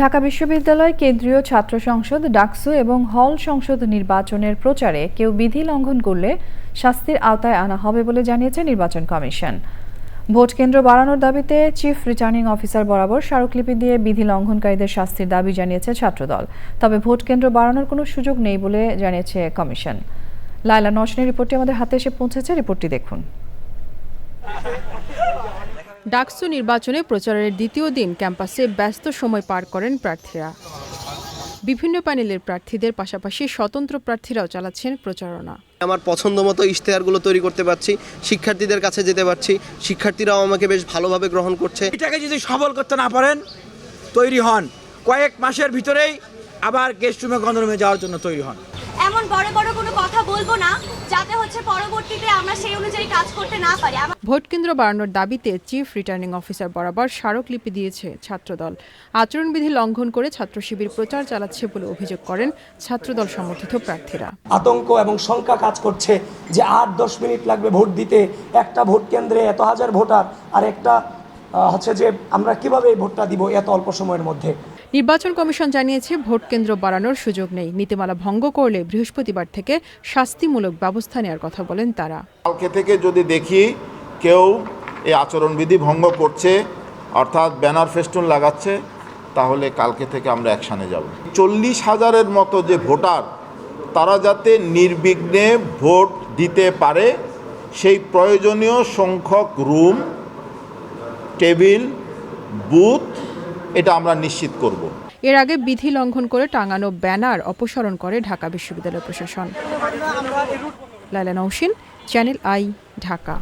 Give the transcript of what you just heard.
ঢাকা বিশ্ববিদ্যালয় কেন্দ্রীয় ছাত্র সংসদ, ডাকসু এবং হল সংসদ নির্বাচনের প্রচারে কেউ বিধি লঙ্ঘন করলে শাস্তির আওতায় আনা হবে বলে জানিয়েছে নির্বাচন কমিশন। ভোট কেন্দ্র বাড়ানোর দাবিতে চিফ রিটার্নিং অফিসার বরাবর স্মারকলিপি দিয়ে বিধি লঙ্ঘনকারীদের শাস্তির দাবি জানিয়েছে ছাত্রদল। তবে ভোট কেন্দ্র বাড়ানোর কোনো সুযোগ নেই বলে জানিয়েছে কমিশন। লায়লা নশনের রিপোর্টটি আমাদের হাতে এসে পৌঁছেছে। রিপোর্টটি দেখুন। ডাকসু নির্বাচনে প্রচারের দ্বিতীয় দিন ক্যাম্পাসে ব্যস্ত সময় পার করেন প্রার্থীরা। বিভিন্ন প্যানেলের প্রার্থীদের পাশাপাশি স্বতন্ত্র প্রার্থীরাও চালাচ্ছেন প্রচারণা। আমার পছন্দ মতো ইশতেহারগুলো তৈরি করতে পারছি শিক্ষার্থীদের কাছে যেতে পারছি শিক্ষার্থীরাও আমাকে বেশ ভালোভাবে গ্রহণ করছে। এটাকে যদি সবল করতে না পারেন তৈরি হন। কয়েক মাসের ভিতরেই আবার গেস্ট রুমে গণরুমে যাওয়ার জন্য তৈরি হন। এমন বড় বড় বলব না যাতে হচ্ছে পরবর্তীতে আমরা সেই অনুযায়ী কাজ করতে না পারি। ভোট কেন্দ্র বাড়ানোর দাবিতে চিফ রিটার্নিং অফিসার বরাবর স্মারকলিপি দিয়েছে ছাত্রদল। আচরণবিধি লঙ্ঘন করে ছাত্র শিবির প্রচার চালাচ্ছে বলে অভিযোগ করেন ছাত্রদল সমর্থিত প্রার্থীরা। আতঙ্ক এবং শঙ্কা কাজ করছে যে আট দশ মিনিট লাগবে ভোট দিতে। একটা ভোট কেন্দ্রে এত হাজার ভোটার আর একটা হচ্ছে যে আমরা কীভাবে এই ভোটটা দিব এত অল্প সময়ের মধ্যে? নির্বাচন কমিশন জানিয়েছে ভোট কেন্দ্র বাড়ানোর সুযোগ নেই। নীতিমালা ভঙ্গ করলে বৃহস্পতিবার থেকে শাস্তিমূলক ব্যবস্থা নেওয়ার কথা বলেন তারা। কালকে থেকে যদি দেখি কেউ এই আচরণবিধি ভঙ্গ করছে, অর্থাৎ ব্যানার ফেস্টুন লাগাচ্ছে, তাহলে কালকে থেকে আমরা অ্যাকশানে যাব। চল্লিশ হাজারের মতো যে ভোটার, তারা যাতে নির্বিঘ্নে ভোট দিতে পারে, সেই প্রয়োজনীয় সংখ্যক রুম, টেবিল, বুথ এটা আমরা নিশ্চিত করব। এর আগে বিধি লঙ্ঘন করে টাঙানো ব্যানার অপসারণ করে ঢাকা বিশ্ববিদ্যালয় প্রশাসন। Laila Nowshin channel I, Dhaka.